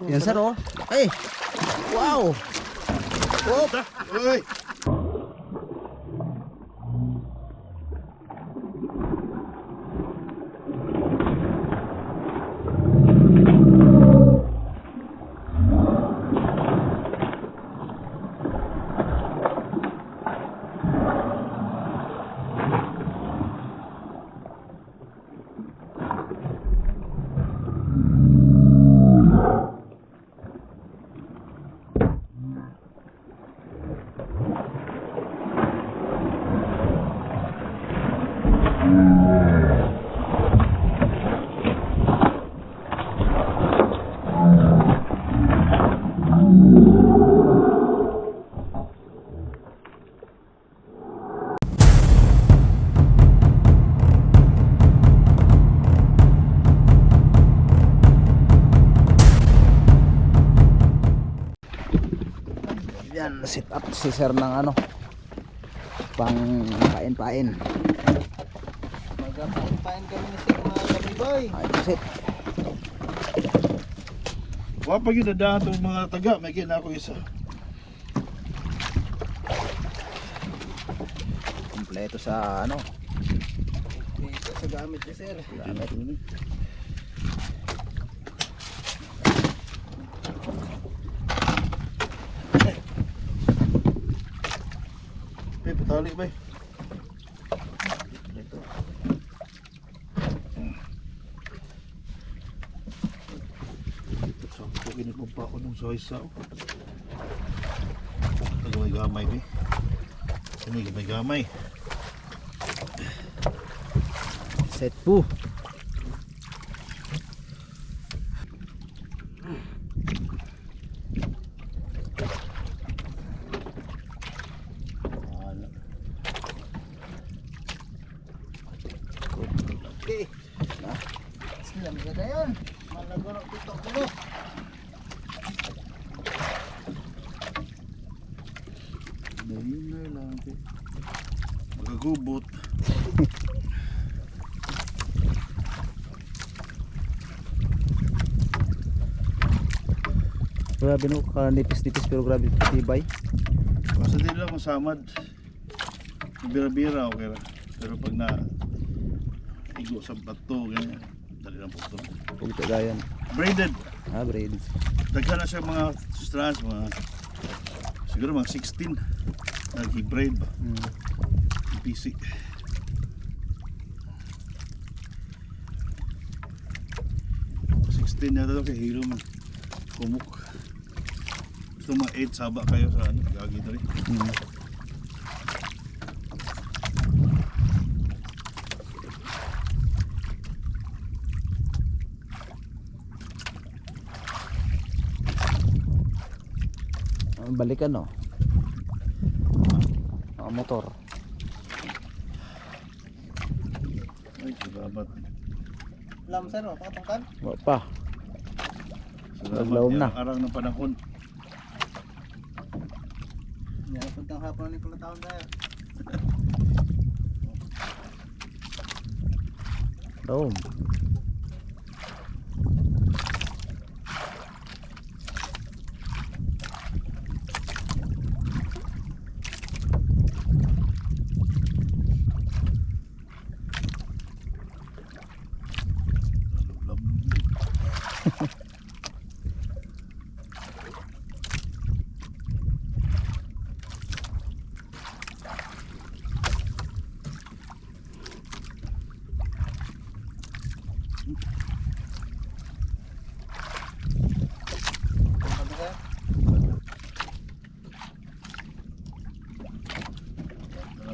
Yan sir oh. Ay. Wow. Oh. Uy! Up si sir ng ano. Pang pain-pain. Magpapain kami ni Sir mga kamigoy. Ay, sit. Wa pa yun na itong mga taga, may gina ako isa. Kompleto sa ano. Dito sa gamit ni Sir. Gamit. Patali ba eh? Ito. So, kung kinipong pa ako nung sa isa. Nagaway-gamay ba eh? Ano gamay-gamay? Set po. Okay. Sila maganda yun. Malagoro dito kulo. Dahil lang. Magagubot. Grabe no, kanipis-nipis pero grabe tibay. Basta din lang masamad. Bira-bira okay ra. Pero pag na igo sa bato, ganyan. Dali lang po ito. Pugto gayan. Braided. Ah, braids. Daghan na siya mga strands, mga siguro mga 16. Nag-braid ba? Hmm. PC. Sixteen na ito kay Hilo man. Kumuk. Gusto mga 8 saba kayo sa ano, gagi na rin. Hmm. Balikan no. Ang motor. Ay, salamat. Lam Sir, oh, pakatungkan. Wa pa. Salamat Naglaom na. arang ng panahon. Yan, puntang hapon ni pala taon tayo. Daom.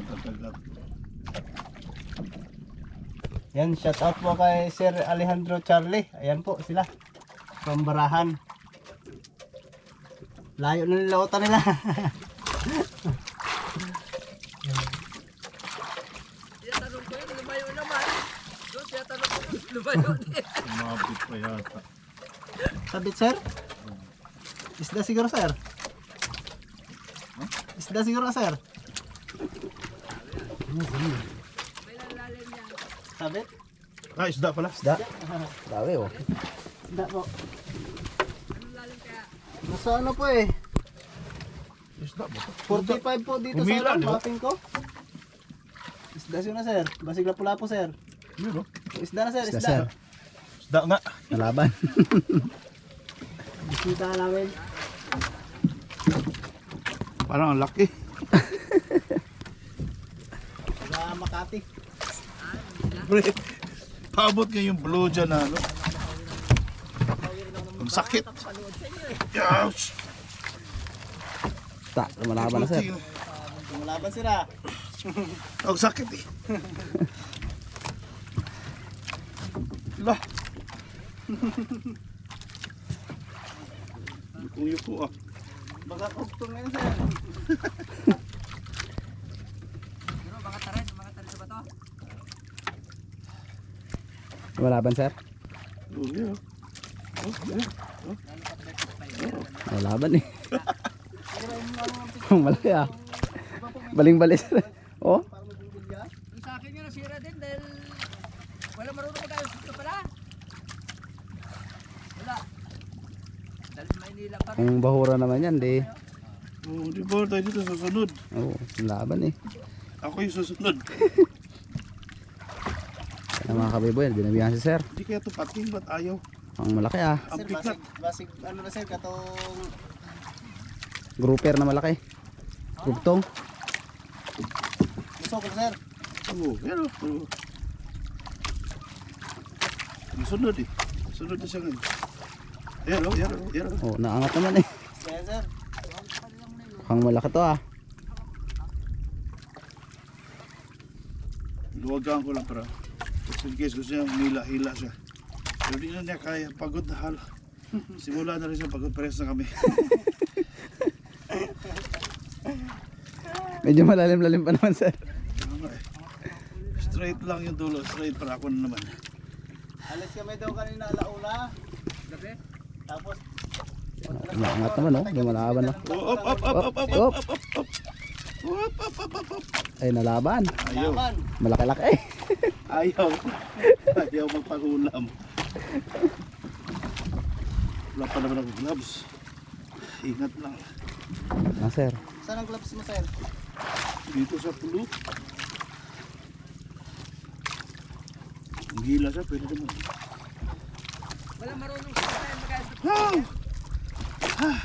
Tungkan na Sir. Yan, shout out po kay Sir Alejandro Charlie. Ayan po sila. From Barahan. Layo na nila utan nila. Sumabit pa yata. Sabit sir? Isda siguro sir? Isda siguro sir? Sabit? Ah, isda pala. Isda. Dami oh. Isda po. Nasa ano po eh. Isda to? 45 po dito Humila, sa di ba? mapping ko. Isda siya na sir. Basig na pula po sir. Yun, oh. Isda na sir, Isda, isda. sir. Isda nga. Nalaban. Bisita namin. Parang ang laki. Sa Makati. Pre, paabot nga yung blue dyan na ano. Ang sakit. Ouch! Ta, lumalaban na sir. Lumalaban sila. Ang sakit eh. Diba? Yung yuko ah. Baka kuktong ngayon sir. Lumalaban sir. Yeah. Oh. Nalaban eh. Malaki ah. Baling-bali sir. Oh, Yung sa akin yun nasira din dahil wala marunong mag-ayos dito pala. Wala. Dahil sa Maynila pa rin. kung bahura naman yan, di. Oh, di ba tayo dito susunod? Oh, laban eh. Ako yung susunod. Kaya mga kabiboy, binabihan si sir. Hindi kaya ito pating, ba't ayaw? Ang malaki ah. Ang Sir, basig, basig, ano na sir, katong Grouper na malaki. Gugtong. gusto ko sir. Oo, yan o. Oo. Yung sunod eh. Sunod na siya ngayon. Yan o, yan o, yan o. Oh, naangat naman eh. Kaya sir. Ang malaki to ah. Luwagaan ko lang para. Just in case gusto niya hila-hila siya. Pero di na niya kaya. Pagod na hal. Simula na rin siya pagod. Pares na kami. Medyo malalim-lalim pa naman sir. Ano eh. Straight lang yung dulo. Straight para ako na naman. Alis kami daw kanina alauna. Gabi. Tapos Naangat naman oh. Lumalaban oh. Oh, up, up, up, up, up, up, Up. up, up, up. Up, up, up, up, up. Ay, nalaban. Ayaw. laban. Malaki-laki eh. Ayaw. Ayaw magpahulam. Wala pa naman ako gloves. Ingat lang. Ah, sir. Saan ang gloves mo sir? Dito sa pulo. Ang gila siya, pwede naman. Wala marunong sa tayo mag-ayos dito. Wow!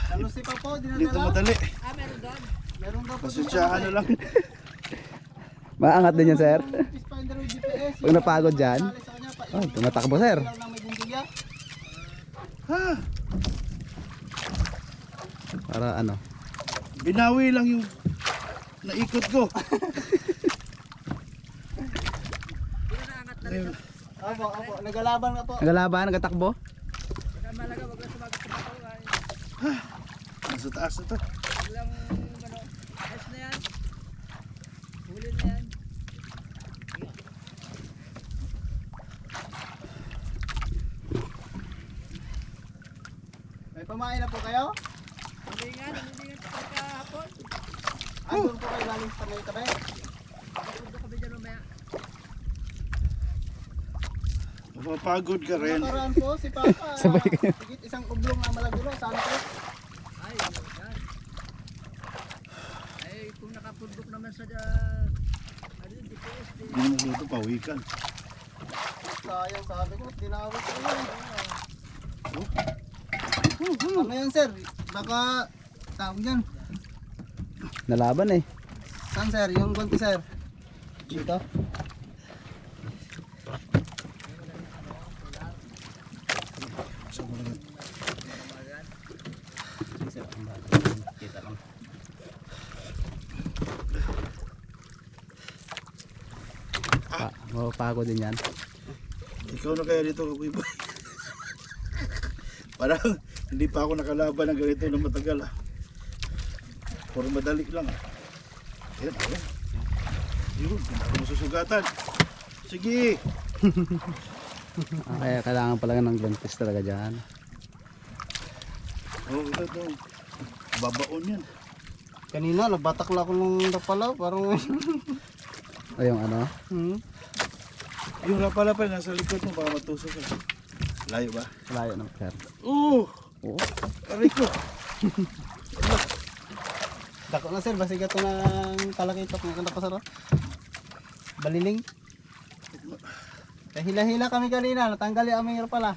Sa Lucy pa po, Dito dinadala. madali. Ah, meron doon. Meron daw po. Pasensyahan na lang. Maangat din yan sir. Pag napagod dyan. Oh, tumatakbo sir. Ha! Para ano. Binawi lang yung naikot ko. Na na. Opo, opo. Nagalaban nga po. Nagalaban, nagatakbo. Malaga, wag lang sumagot sa Nasa taas na to. Wag lang, ano, ayos na yan. Huli na yan. May pamain na po kayo? Hindi nga, hindi nga sa kahapon. Andun po kayo galing sa may tabi. Punta kami dyan mamaya. Mapapagod ka rin. Nakaraan po si Papa. Sabay kayo. Higit isang ublong na malaguro. Saan po? Ay, yan. Ay, kung nakapundok naman sa uh, ano yun, GPS din. Hindi naman ito pawikan. Sayang sabi ko. Dinawit ko yun. Ano yan sir? Baka tawag yan. Nalaban eh. Saan sir? Yung gunti sir? Dito? Pa, mapapagod din yan. Ikaw na kaya dito, Kapoy Boy. Parang hindi pa ako nakalaban ng ganito na matagal ah. Puro madali lang ah. Ayan, ayan. Yun, hindi ako masusugatan. Sige. Ah, kaya kailangan pala ng dentist talaga dyan. Oh, ito, ito. Babaon yan. Kanina, nabatak lang ako nung napalaw. Parang, O yung ano. hmm. Yung lapalapal nasa likod mo, baka matusok ka. Layo ba? Layo na sir. Oo! Oo. Aray ko! Dako na sir, basiga ito ng talakitok ng kanta pa sir. oh. Baliling. Kaya hila-hila kami kanina, natanggal yung aming pala.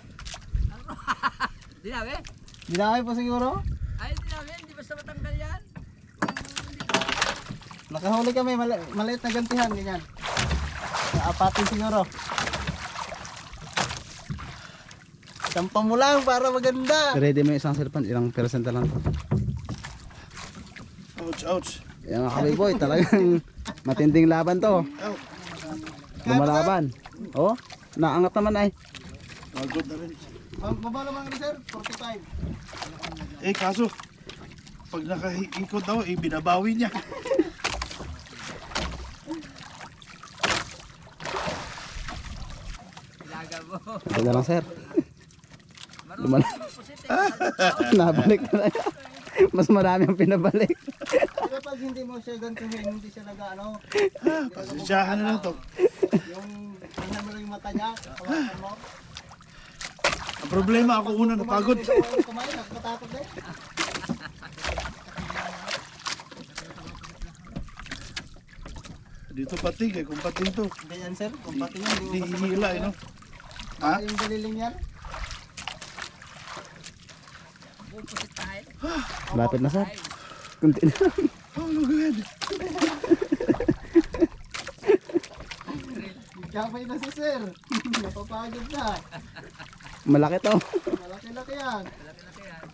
Dinawi? Dinakay po siguro. Ay, dinawi. Hindi basta matanggal yan. Nakahuli kami, mali maliit na gantihan, ganyan. Apatin siguro. Sampa mo lang para maganda. Ready mo yung isang cellphone, ilang percent lang to. Ouch, ouch. Yan mga kabiboy, talagang matinding laban to. Lumalaban. Oh, naangat naman ay. Pagod na rin. Baba naman ni sir, 45. Eh, kaso, pag nakaikot daw, eh, binabawi niya. Ilaga mo. Sige lang sir. Lumala- eh. Nabalik na lang. Mas marami ang pinabalik. Kaya pag hindi mo siya gantuhin, hindi siya nag ano, Ah, pasensyahan na lang to. yung tingnan mo lang yung mata niya, kawasan mo. Ang problema, ako una napagod. Kumain, nagpatapos din. Dito pating, eh, kung pating to. Ganyan sir, kung pati yan, Hindi hihila, eh, no? Ha? Yung daliling yan. Pupusit tayo. Lapit na sir. Kunti na. Oh, look at Kamay na si sir. Napapagod na. Malaki to. Malaki-laki yan. Laki-laki yan.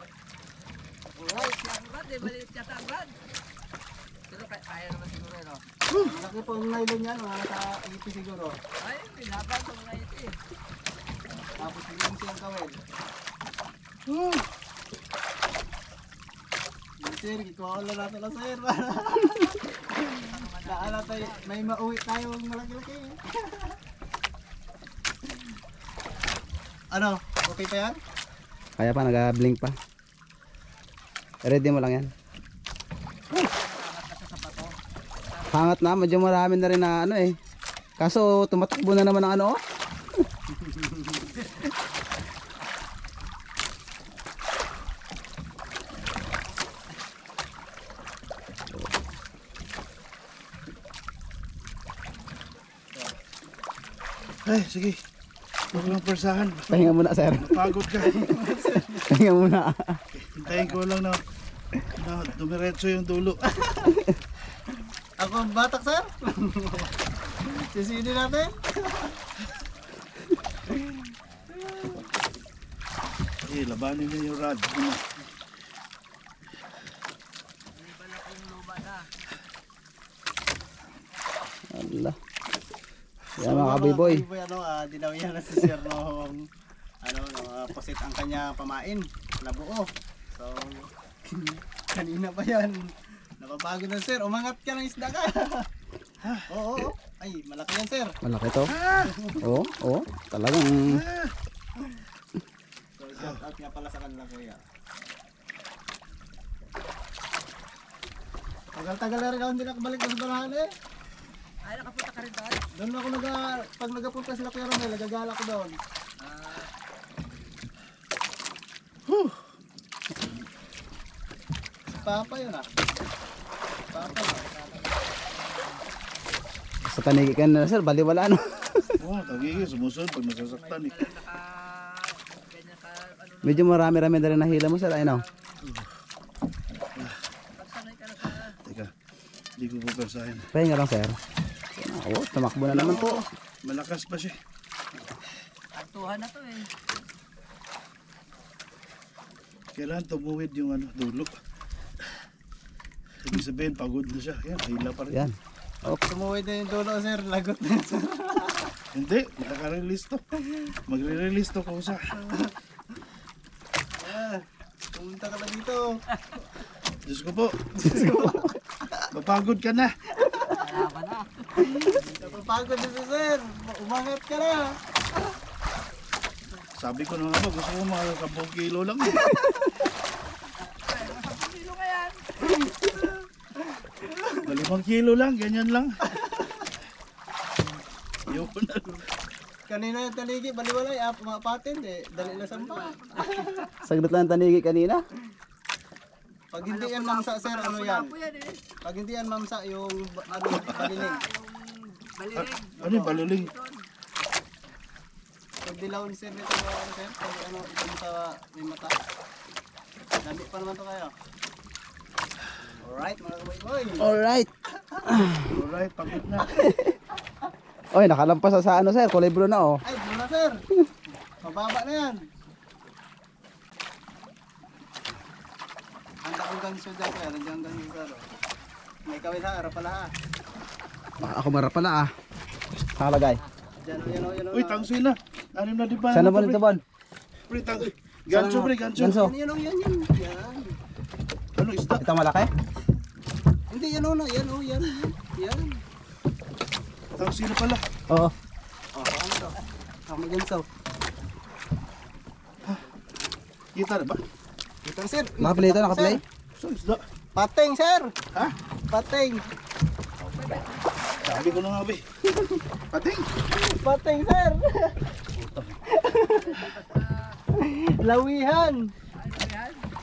Alright. Ang brad eh. Maliit yata ang brad. Pero kaya, naman siguro eh, no? Malaki po yung nylon yan, mga nasa iti siguro. Ay, pinapan sa mga eh. Tapos bigyan siyang kawin. Oh, sir, ikuha lang natin na sir. Naala tayo, may mauwi tayong malaki-laki. ano, okay pa yan? Kaya pa, nag-blink pa. Ready mo lang yan. Hangat na, medyo marami na rin na ano eh. Kaso tumatakbo na naman ang ano. oh. Sige. Huwag lang persahan. Pahinga muna sir. Pagod ka. Pahinga muna. Hintayin ko lang na, na dumiretso yung dulo. Ako ang batak sir. Sisini natin. Eh, labanin niya yung rod. Ano? Allah. Yan mga kabiboy. Kabiboy, ano, ah, dinawihan na si sir nung ano, nung ah, posit ang kanya pamain na buo. So, kanina pa yan. Napapagod na sir. Umangat ka ng isda ka. Oo, oo. Ay, malaki yan sir. Malaki to. Oo, oo. Talagang So, shout out nga pala sa kanila kuya. Tagal-tagal na rin ako hindi nakabalik sa barahan eh. Ay, nakapunta ka rin doon. Doon ako naga, pag nagapunta sila kuya Romel, nagagala ko doon. Ah, Papa yun ah. Papa yun. sa panigi ka na sir, baliwala no. Oo, oh, tagigil. Sumusunod pag nasasaktan eh. ano na. Medyo marami-rami na rin nahila mo sir. Ay no. Pagsanay ka na sa... Teka, hindi ko po persahin. Pahinga lang sir. Oo, tumakbo na naman po. Malakas pa siya. Agtuhan na to eh. Kailangan tumuwid yung ano, dulo. Ibig sabihin, pagod na siya. Yan, hila pa rin. Yan. Tumuwi na yung dulo sir, lagot na yun, sir. Hindi, nakaka-release to. Magre-release to ko sa. Ah, pumunta ka na dito. Diyos ko po. Mapagod ka na. Napapagod na si sir. Umangat ka na. Sabi ko na nga ba, gusto ko mga kabong kilo lang. eh. Ay, mga 10 kilo ka yan. Malimang kilo lang, ganyan lang. Yun na. Kanina yung taligi, baliwalay, ah, mapatin, eh. Dali na sampa. Saglit lang ang tanigi kanina. Pag hindi yan mamsa sir, ano yan? Pag hindi yan mamsa, yung ba- ano, baliling. Ano yung baluling? Pag dilaw ni sir nito ano sir, pag ano, ito mo sa may mata. Landi pa naman to kayo. Alright mga kaboy-boy. Alright. Alright, pagod na. Oy, nakalampas na sa ano sir, kulay blue na oh. Ay, muna sir. Mababa na yan. Handa kong ganso dyan sir. Nandiyan ganso sir. oh. May kawin ha, harap pala ha. Baka ako marap pala ah. O. Uy, tangsoy na. Ano na di ba? Sana ba nito bon? Pre, tangsoy. Gancho, pre, gancho. Ganso. Yan, yan yan, yan. Yan. Ano isda? Ito malaki? Hindi, yan o, no, yan o, yan. Yan. yan. Tangsoy na pala. Oo. Oh, ano to? Oh, may ganso. Kita na ba? Ito sir. Nakaplay ito, nakaplay? So, isda. Pating sir. Ha? Pating. Sabi ko na nga, be. Pating. Pating sir. Lawihan.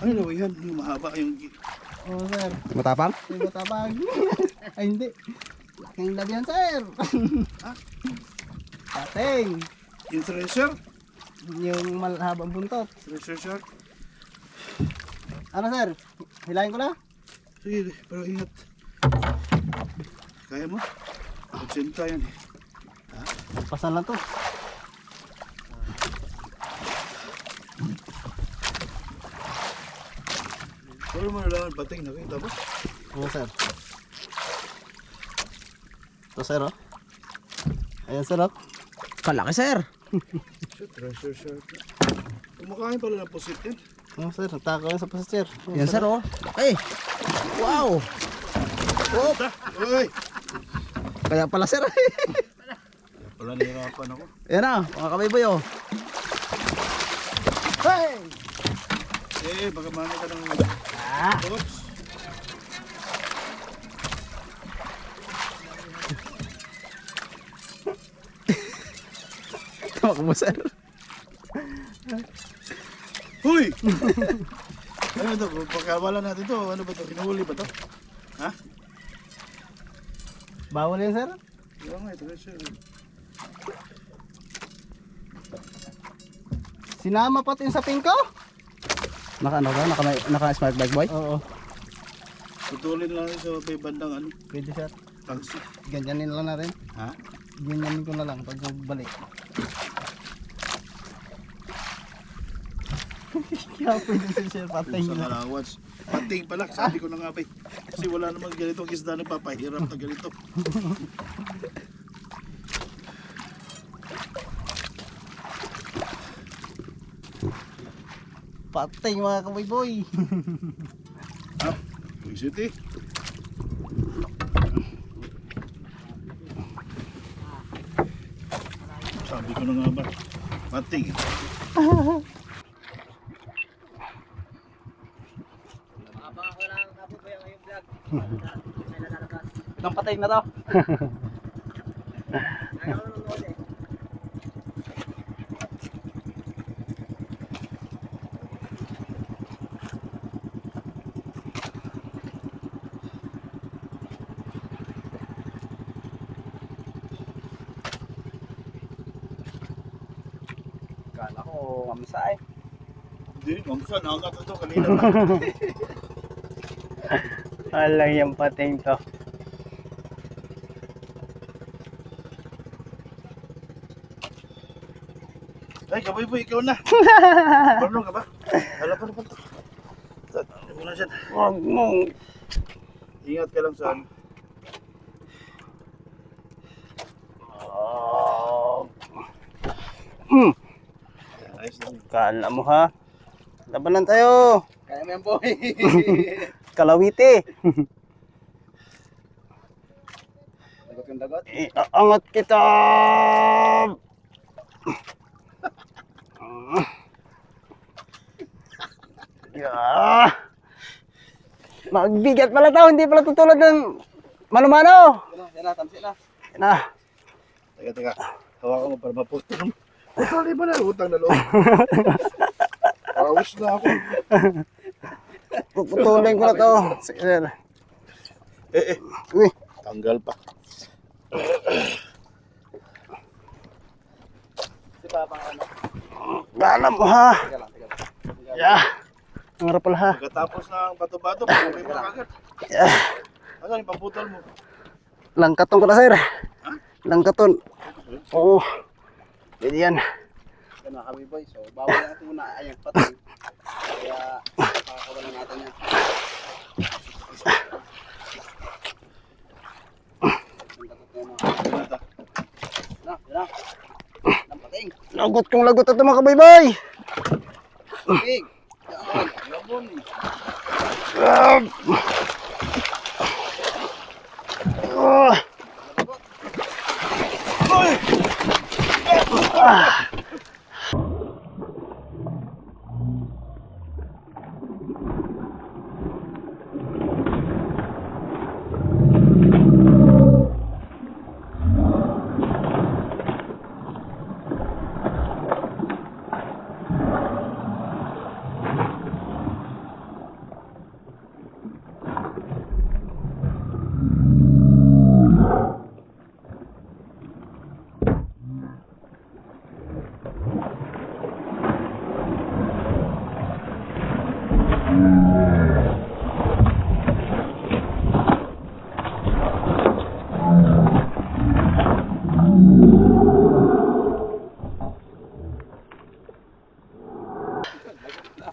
Ay, lawayan. Yung mahaba yung... Oh sir. Matapang? May matabag. Ay hindi. Laking labihan sir. Pating. Yung treasure. Yung malhabang buntot. Treasure shark. Ano sir? Hilahin ko na? Sige, pero ingat. Kaya mo? 80 yan eh. Pasan lang to. Pero mo nalaman pating nakita ba? Ano sir? Ito sir oh. Ayan sir oh. Kalaki sir. Shit, treasure shark. Kumakain pala ng pusit yan. Ano sir? Natakaw yan sa pasasyer. Yan sir oh. Okay. Wow. Ta! Uy! Kaya pala sir. Wala nahirapan ako. Yan na, mga kabayboy oh. Hey! Eh, baka mami ka ng... Ah! Oops! Tama mo sir. Huy! ano to? Pagkawalan natin to. Ano ba to? Hinuhuli ba to? Ha? Bawal yan sir? Kaya nga, treasure. Sinama pati yung sa pingko? Naka ano ka? Naka, naka smart bike boy? Oo. Putulin lang sa may bandang ano. Pwede sir. Tangsi. Ganyanin lang natin. Ha? Ganyanin ko na lang pag balik. Kaya pwede sir sir patay Sa na. Kalawats. Pating pala. Sabi ko na nga ba. eh. Kasi wala namang ganitong isda na papahirap na ganito. Patay mga kaboy-boy. Ha? Visit eh. Sabi ko na nga ba. Pating. patay na to. Kala ko mamsa eh. Hindi, mamsa. Nangat ito kanina. Alang yung pating to. Ay, kabay boy, ikaw na. Marunong ka ba? Hala pa naman to. Ano mo na dyan. Huwag mong Ingat ka lang sa ano. Oh. Hmm. Ayos lang. Kala mo ha. Labanan tayo. Kaya mo yan boy. Kalawiti. Dagot kang dagot. Iaangat kita. Yeah. Magbigat pala tao, hindi pala tutulad ng mano-mano. Yan na, yan na, tamsi na. Yan na. Teka, teka. Hawakan mo para maputol. Putol, di ba na utang na loob? Pawis na ako. Puputulin ko na to. Sir. Eh, eh. Uy. Tanggal pa. Wala mo ha. Yeah. Ang harap pala ha. Pagkatapos ng bato-bato, pagkatapos mo agad. Asan yung pamputol mo? Langkaton ko na sir. Langkaton. Oo. Pwede yan. Yan mga kabiboy. So, bawal natin muna ayang patay. Kaya, pakakawalan natin yan. Na, na. Lagot kong lagot ito mga kabaybay. Big. Yan. Yabon eh. Ah. Ah.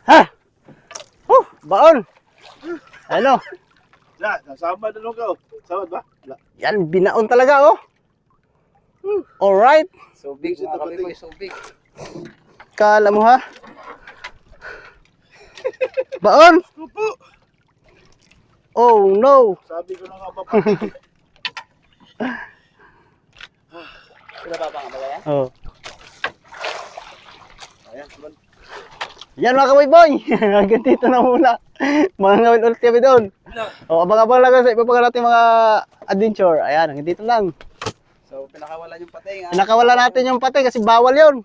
Ha? Oh, baon. Ano? Na, nasama na nung ka. oh. Samad ba? Wala. Yan, binaon talaga oh. Alright. So big mga kabiboy. So big. Kala mo ha? Baon. Pupo! Oh no. Sabi ko na nga ba Sila ba ba nga ba yan? Oh. Ayan. Yan mga kaboy-boy. Hanggang dito na muna. Mga ngawin ulit kami doon. O, abang-abang lang sa iba natin mga adventure. Ayan, hanggang dito lang. So pinakawalan yung pating. ah. Nakawala natin yung patay kasi bawal yon.